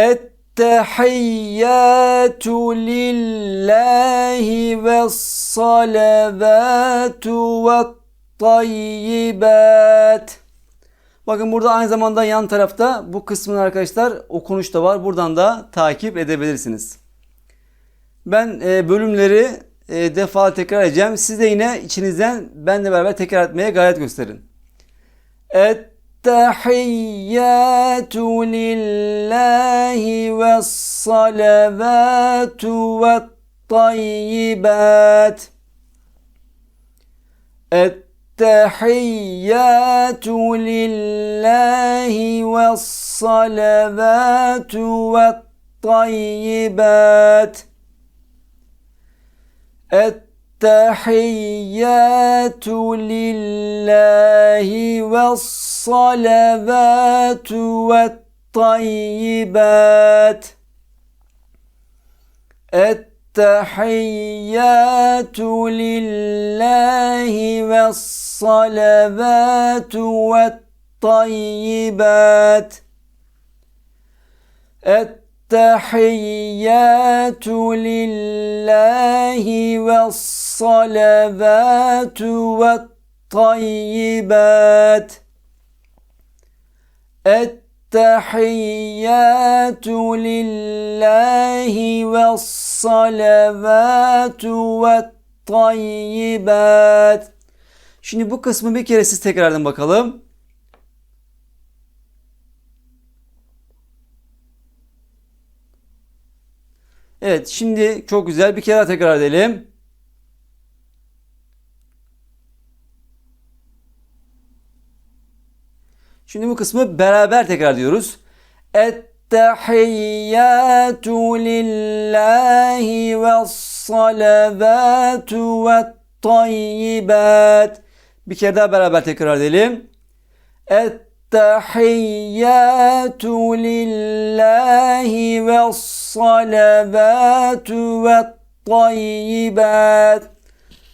Ettehiyyatu lillahi ve salavatu ve tayyibat. Bakın burada aynı zamanda yan tarafta bu kısmın arkadaşlar okunuş da var. Buradan da takip edebilirsiniz. Ben e, bölümleri e, defa tekrar edeceğim. Siz de yine içinizden benle beraber tekrar etmeye gayret gösterin. Ettehiyyatu التحيات لله والصلوات والطيبات. التحيات لله والصلوات والطيبات. التحيات لله والصلوات والطيبات. التحيات لله والصلوات والطيبات. التحيات لله والصلوات والطيبات. التحيات لله والصلوات والطيبات Şimdi bu kısmı bir kere siz tekrardan bakalım. Evet şimdi çok güzel bir kere daha tekrar edelim. Şimdi bu kısmı beraber tekrar diyoruz. Ettehiyyatu lillahi ve salavatu ve tayyibat. Bir kere daha beraber tekrar edelim. Ettehiyyatu lillahi ve salavatu ve tayyibat.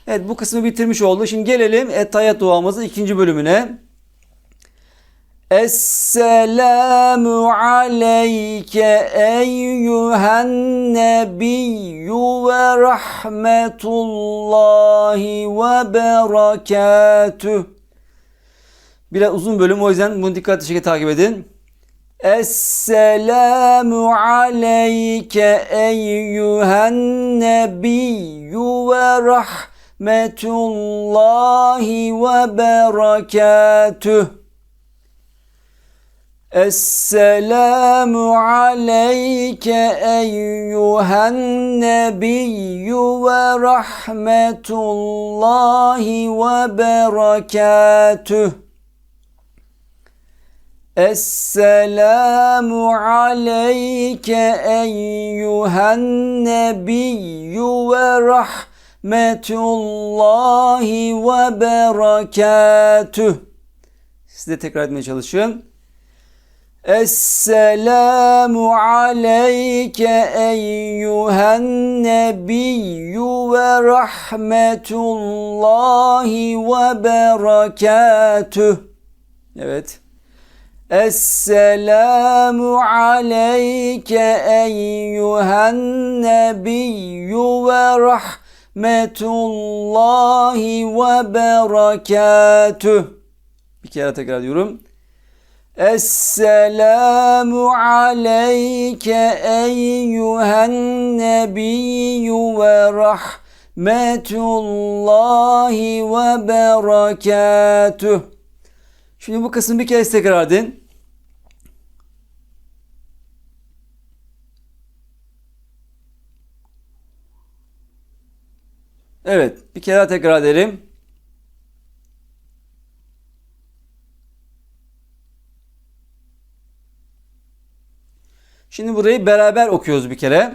Evet bu kısmı bitirmiş oldu. Şimdi gelelim Ettehiyat duamızın ikinci bölümüne. Esselamu aleyke eyyühen nebiyyü ve rahmetullahi ve berekatüh. Biraz uzun bölüm o yüzden bunu dikkatli şekilde takip edin. Esselamu aleyke eyyühen nebiyyü ve rahmetullahi ve berekatüh. Esselamu aleyke eyyühen nebiyyü ve rahmetullahi ve berekatüh. Esselamu aleyke eyyühen nebiyyü ve rahmetullahi ve berekatüh. Siz de tekrar etmeye çalışın. Esselamu aleyke eyyühen nebiyyü ve rahmetullahi ve berekatüh. Evet. Esselamu aleyke eyyühen nebiyyü ve rahmetullahi ve berekatüh. Bir kere tekrar diyorum. Esselamu aleyke eyyühen nebiyyü ve rahmetullahi ve berekatüh. Şimdi bu kısmı bir kez tekrar edin. Evet, bir kere tekrar edelim. Şimdi burayı beraber okuyoruz bir kere.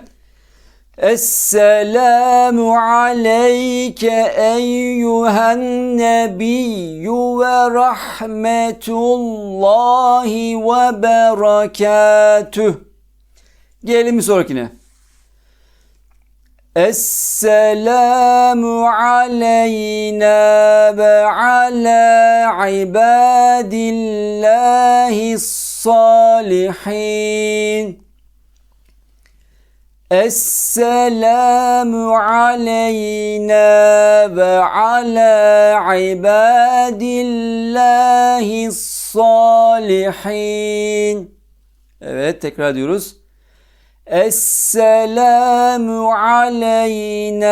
Esselamu aleyke eyyühen nebiyyü ve rahmetullahi ve berekatüh. Gelelim bir sonrakine. Esselamu aleyna ve ala ibadillahi salihin. Esselamu aleyna ve ala ibadillahi salihin. Evet tekrar diyoruz. Esselamu aleyna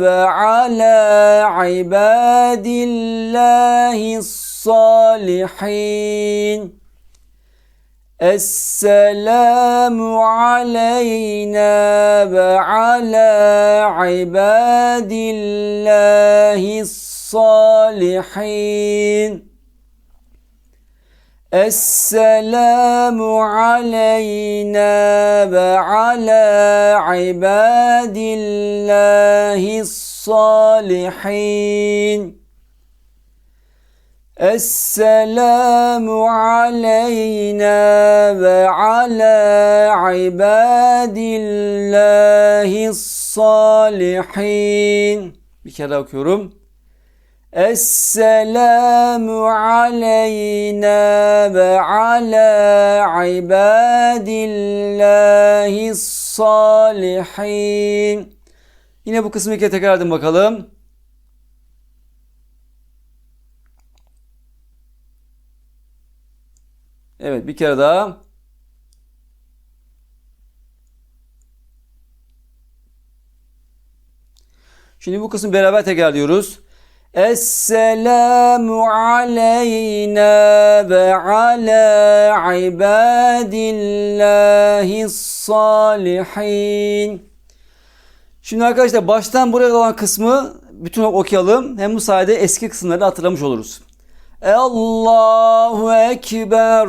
ve ala ibadillahi salihin. Esselamu aleyna ve ala ibadillahi salihin. Esselamu aleyna ve ala ibadillahi salihin. Esselamu aleyna ve ala ibadillahi salihin. Bir kere okuyorum. Esselamu aleyna ve ala ibadillahi salihin. Yine bu kısmı tekrar edin bakalım. Evet bir kere daha. Şimdi bu kısmı beraber tekrarlıyoruz. Esselamu aleyna ve ala ibadillahi salihin. Şimdi arkadaşlar baştan buraya olan kısmı bütün okuyalım. Hem bu sayede eski kısımları hatırlamış oluruz. Allahu Ekber.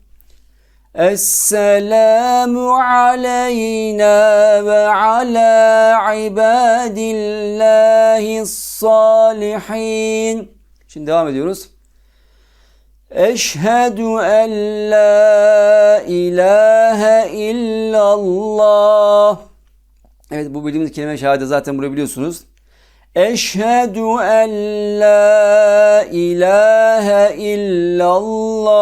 Esselamu aleyna ve ala ibadillahi salihin. Şimdi devam ediyoruz. Eşhedü en la ilahe illallah. Evet bu bildiğimiz kelime şahide zaten burayı biliyorsunuz. Eşhedü en la ilahe illallah.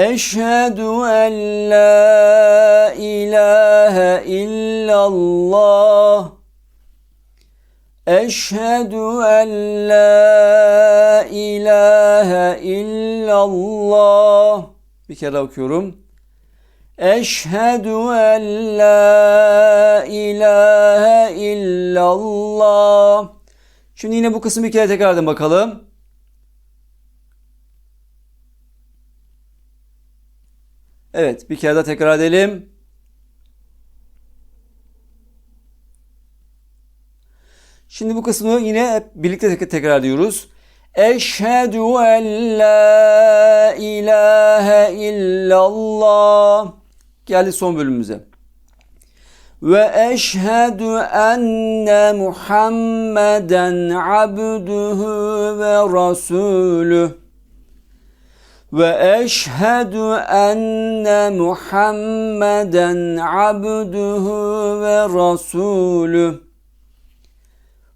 Eşhedü en la ilahe illallah. Eşhedü en la ilahe illallah. Bir kere okuyorum. Eşhedü en la ilahe illallah. Şimdi yine bu kısmı bir kere tekrar edin bakalım. Evet bir kere daha tekrar edelim. Şimdi bu kısmı yine hep birlikte tekrar ediyoruz. Eşhedü en la ilahe illallah. Geldi son bölümümüze. Ve eşhedü enne Muhammeden abduhu ve rasulüh. Ve eşhedü enne Muhammeden abduhu ve rasulüh.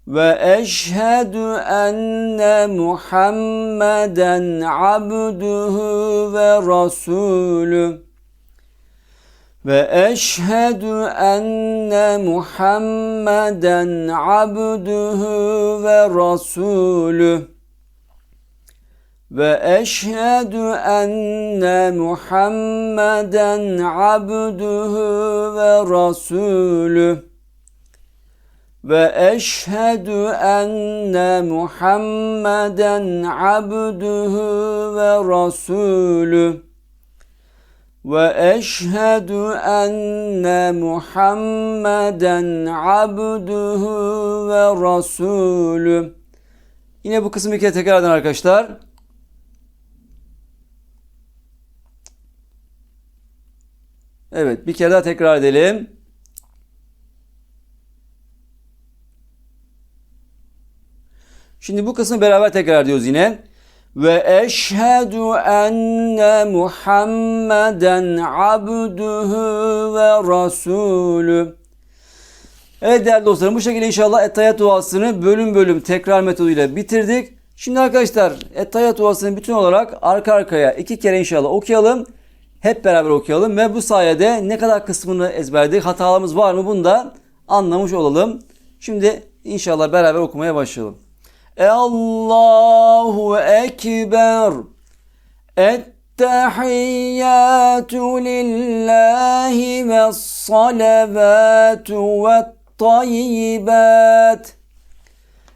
Ve eşhedü enne Muhammeden abduhu ve rasulüh. Ve eşhedü enne Muhammeden abduhu ve rasulüh. Ve eşhedü enne Muhammeden abduhu ve rasulüh. Ve eşhedü enne Muhammeden abduhu ve rasulüh. وأشهد أن محمدا عبده ورسوله Yine bu kısmı bir kere tekrar edin arkadaşlar. Evet bir kere daha tekrar edelim. Şimdi bu kısmı beraber tekrar ediyoruz yine. Ve eşhedü enne Muhammeden abduhu ve rasulü. Evet değerli dostlarım bu şekilde inşallah Ettehiyat duasını bölüm bölüm tekrar metoduyla bitirdik. Şimdi arkadaşlar Ettehiyat duasını bütün olarak arka arkaya iki kere inşallah okuyalım. Hep beraber okuyalım ve bu sayede ne kadar kısmını ezberledik, hatalarımız var mı bunu da anlamış olalım. Şimdi inşallah beraber okumaya başlayalım. Allahu Ekber. Ettehiyyatu lillahi ve salavatu ve tayyibat.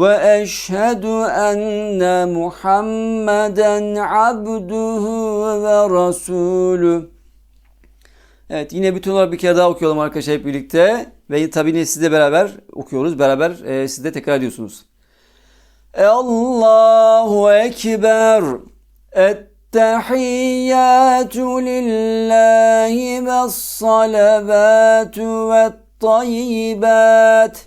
وأشهد أن محمدا عبده ورسوله Evet yine bütün olarak bir kere daha okuyalım arkadaşlar hep birlikte. Ve tabii yine sizle beraber okuyoruz. Beraber e, siz de tekrar ediyorsunuz. Allahu Ekber. Ettehiyyatu lillahi ve salavatu ve tayyibat.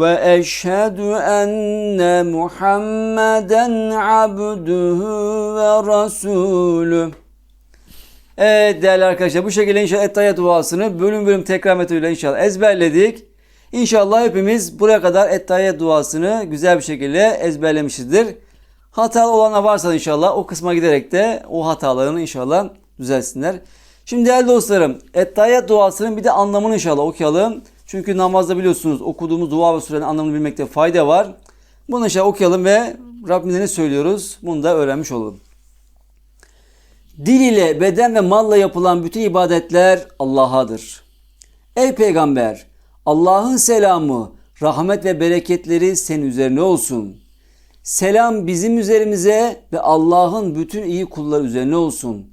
eşhedü enne Muhammeden abduhu ve rasulü. Evet değerli arkadaşlar bu şekilde inşallah Ettehiyat duasını bölüm bölüm tekrar metoduyla inşallah ezberledik. İnşallah hepimiz buraya kadar Ettehiyat duasını güzel bir şekilde ezberlemişizdir. Hatalı olanlar varsa inşallah o kısma giderek de o hatalarını inşallah düzelsinler. Şimdi değerli dostlarım Ettehiyat duasının bir de anlamını inşallah okuyalım. Çünkü namazda biliyorsunuz okuduğumuz dua ve surenin anlamını bilmekte fayda var. Bunu inşallah okuyalım ve Rabbimize ne söylüyoruz bunu da öğrenmiş olalım. Dil ile, beden ve malla yapılan bütün ibadetler Allah'adır. Ey peygamber, Allah'ın selamı, rahmet ve bereketleri senin üzerine olsun. Selam bizim üzerimize ve Allah'ın bütün iyi kulları üzerine olsun.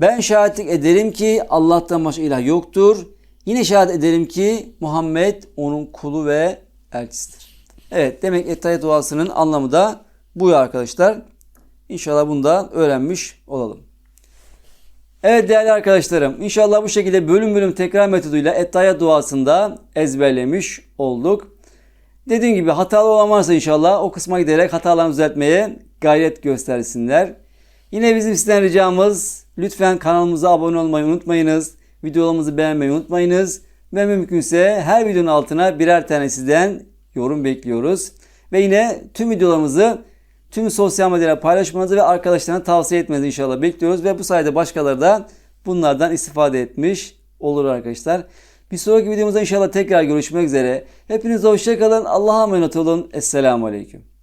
Ben şahitlik ederim ki Allah'tan başka ilah yoktur. Yine şahit ederim ki Muhammed onun kulu ve elçisidir. Evet demek Ettehiyat duasının anlamı da bu arkadaşlar. İnşallah bunu da öğrenmiş olalım. Evet değerli arkadaşlarım inşallah bu şekilde bölüm bölüm tekrar metoduyla Ettehiyat duasında ezberlemiş olduk. Dediğim gibi hatalı olan varsa inşallah o kısma giderek hatalarını düzeltmeye gayret göstersinler. Yine bizim sizden ricamız lütfen kanalımıza abone olmayı unutmayınız. Videolarımızı beğenmeyi unutmayınız. Ve mümkünse her videonun altına birer tane sizden yorum bekliyoruz. Ve yine tüm videolarımızı tüm sosyal medyada paylaşmanızı ve arkadaşlarına tavsiye etmenizi inşallah bekliyoruz. Ve bu sayede başkaları da bunlardan istifade etmiş olur arkadaşlar. Bir sonraki videomuzda inşallah tekrar görüşmek üzere. Hepinize hoşçakalın. Allah'a emanet olun. Esselamu Aleyküm.